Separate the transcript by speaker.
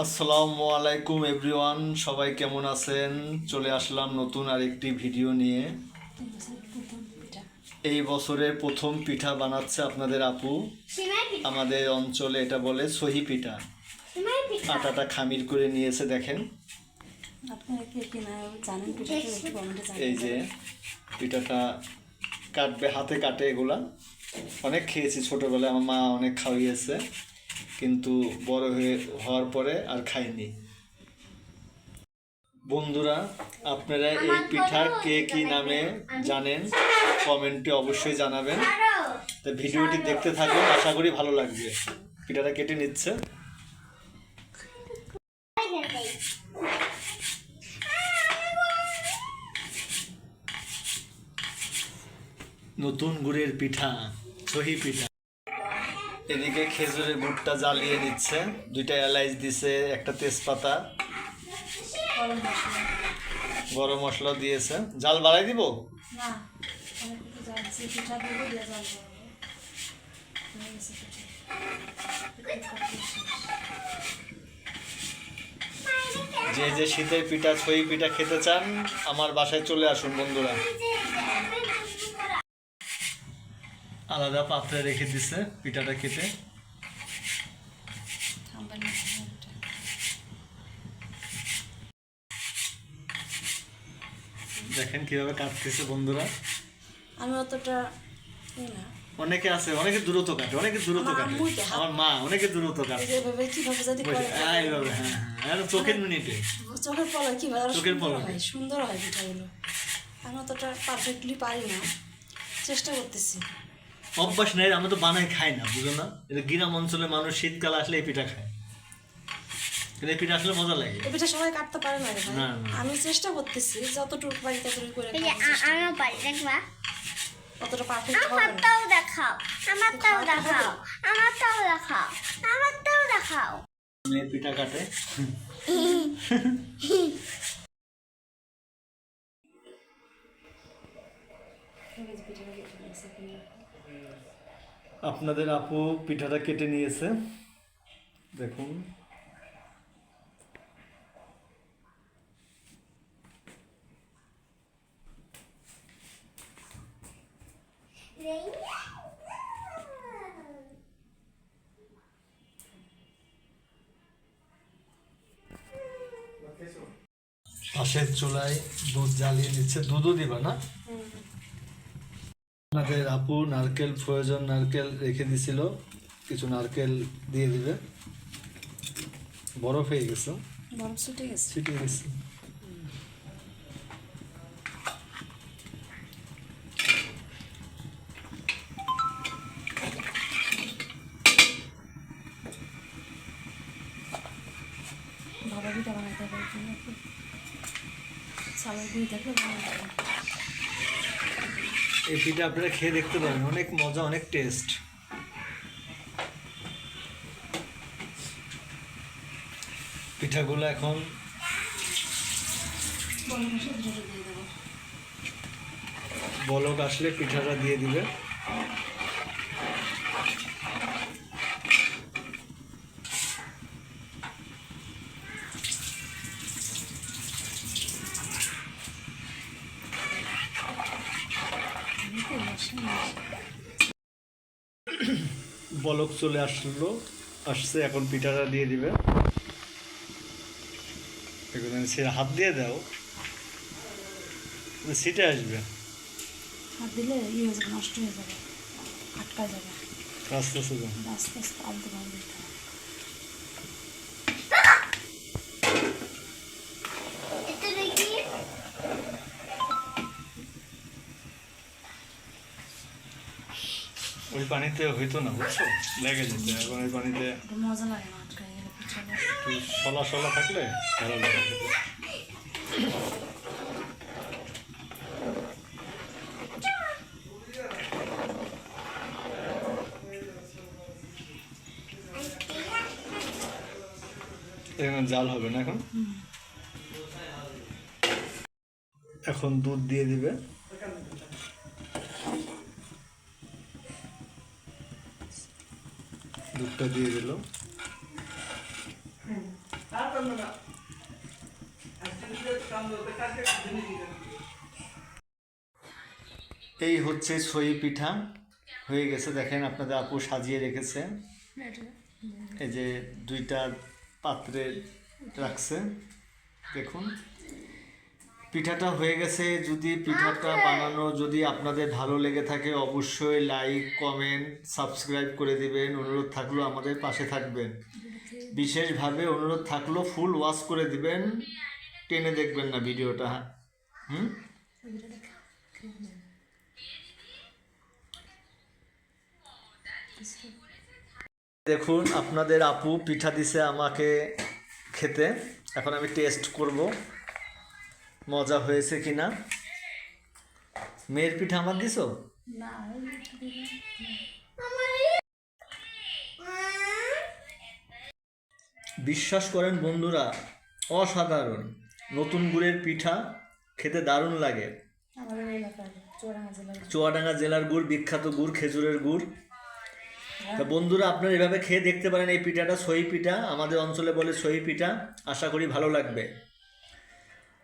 Speaker 1: আসসালামু আলাইকুম এভরিওয়ান সবাই কেমন আছেন? চলে আসলাম নতুন আরেকটি ভিডিও নিয়ে। এই বছরের প্রথম পিঠা বানাচ্ছে আপনাদের আপু। আমাদের অঞ্চলে এটা বলে সহি পিঠা। আটাটা খামির করে নিয়েছে দেখেন। এই যে পিঠাটা কাটবে হাতে কাটে এগুলা। অনেক খেয়েছি ছোটবেলায় আমার মা অনেক খাওয়িয়েছে। কিন্তু বড় হয়ে হওয়ার পরে আর খাইনি। বন্ধুরা আপনারা এই পিঠা কে কি নামে জানেন কমেন্টে অবশ্যই জানাবেন। তো ভিডিওটি দেখতে থাকুন আশা করি ভালো লাগবে। পিঠাটা কেটে নিচ্ছে। নতুন গুড়ের পিঠা সহি পিঠা। এদিকে খেজুরের গুড়টা জ্বালিয়ে নিচ্ছে। দুইটা এলাইচ দিছে একটা তেজপাতা।
Speaker 2: গরম মশলা।
Speaker 1: দিয়েছে। জাল বাড়াই দিব? যে যে শীতের পিঠা ছই পিঠা খেতে চান আমার বাসায় চলে আসুন বন্ধুরা। আলাদা পাত্রে রেখে দিছে পিঠাটা খেতে। দেখেন কীভাবে কাটতেছে বন্ধুরা।
Speaker 2: আমি অতটা না।
Speaker 1: অনেকে আছে অনেকে দূরত্ব কাটে অনেকে দূরত্ব কাটে। আমার মা অনেকে দূরত্ব কাটে।
Speaker 2: যে এভাবে কীভাবে যদি করে
Speaker 1: হ্যাঁ, এইভাবে হ্যাঁ হ্যাঁ আর চোখের মিনিটে।
Speaker 2: চোখের পলক কীভাবে আরও
Speaker 1: চোখের
Speaker 2: সুন্দর
Speaker 1: পলকে।
Speaker 2: হয় সুন্দর হয় পিঠাগুলো। আমি অতটা পারফেক্টলি পারি না। চেষ্টা করতেছি।
Speaker 1: অভ্যাস নেই আমরা তো বানাই খাই না বুঝো না? এটা গ্রাম অঞ্চলে মানুষ শীতকাল আসলে এই পিঠা খায়। কিন্তু এই পিঠা আসলে মজা লাগে।
Speaker 2: এই পিঠা সবাই কাটতে পারে না
Speaker 1: না।
Speaker 2: আমি চেষ্টা করতেছি যতটুকু পারি ততটুকু করে
Speaker 3: আমার দেখবা।
Speaker 2: পারফেক্ট না।
Speaker 3: আমারটাও দেখাও আমারটাও দেখাও আমারটাও দেখাও আমারটাও দেখাও।
Speaker 1: মেয়ে পিঠা কাটে। আপনাদের আপু পিঠাটা কেটে নিয়েছে। দেখুন। পাশের চুলায় দুধ জ্বালিয়ে নিচ্ছে। দুধও দিবা না? আপনাদের আপু নারকেল প্রয়োজন নারকেল রেখে দিছিল। কিছু নারকেল দিয়ে দিবে। বরফ হয়ে গেছে।
Speaker 2: বরফ ছুটে গেছে। বানাইতে বানাইতে পারি
Speaker 1: এই পিঠা আপনারা খেয়ে দেখতে পারেন অনেক মজা, অনেক টেস্ট পিঠাগুলো এখন বলক আসলে পিঠাটা দিয়ে দিবে
Speaker 2: এমনিতে মশলা
Speaker 1: বলক চলে আসলো আসছে এখন পিঠাটা দিয়ে দিবে। এখন সে হাত দিয়ে দাও। সিটে আসবে।
Speaker 2: হাত দিলে ইয়ে হয়ে যাবে নষ্ট হয়ে যাবে আটকা যাবে।
Speaker 1: আস্তে আস্তে
Speaker 2: আস্তে আস্তে আলতে পারবে
Speaker 1: ওই পানিতে হইতো না বুঝছ? লেগে যেত। এখন ওই পানিতে
Speaker 2: মজা লাগে না
Speaker 1: সলা সলা থাকলে ভালো লাগে। এখন জাল হবে না এখন? এখন দুধ দিয়ে দিবে। দুধটা দিয়ে দিল। এই হচ্ছে সই পিঠা। হয়ে গেছে দেখেন আপনাদের আপু সাজিয়ে রেখেছে। এই যে দুইটা পাত্রে রাখছে। দেখুন। পিঠাটা হয়ে গেছে। যদি পিঠাটা বানানো যদি আপনাদের ভালো লেগে থাকে অবশ্যই লাইক কমেন্ট সাবস্ক্রাইব করে দিবেন। অনুরোধ থাকল আমাদের পাশে থাকবেন। বিশেষভাবে অনুরোধ থাকল ফুল ওয়াশ করে দিবেন। টেনে দেখবেন না ভিডিওটা। হুম? দেখুন আপনাদের আপু পিঠা দিছে আমাকে খেতে। এখন আমি টেস্ট করব। মজা হয়েছে কি না মেয়ের পিঠা আমার দিছো? বিশ্বাস করেন বন্ধুরা অসাধারণ। নতুন গুড়ের পিঠা খেতে দারুণ লাগে। চুয়াডাঙ্গা জেলার গুড়। বিখ্যাত গুড় খেজুরের গুড়। তা বন্ধুরা আপনারা এভাবে খেয়ে দেখতে পারেন এই পিঠাটা সই পিঠা। আমাদের অঞ্চলে বলে সই পিঠা। আশা করি ভালো লাগবে।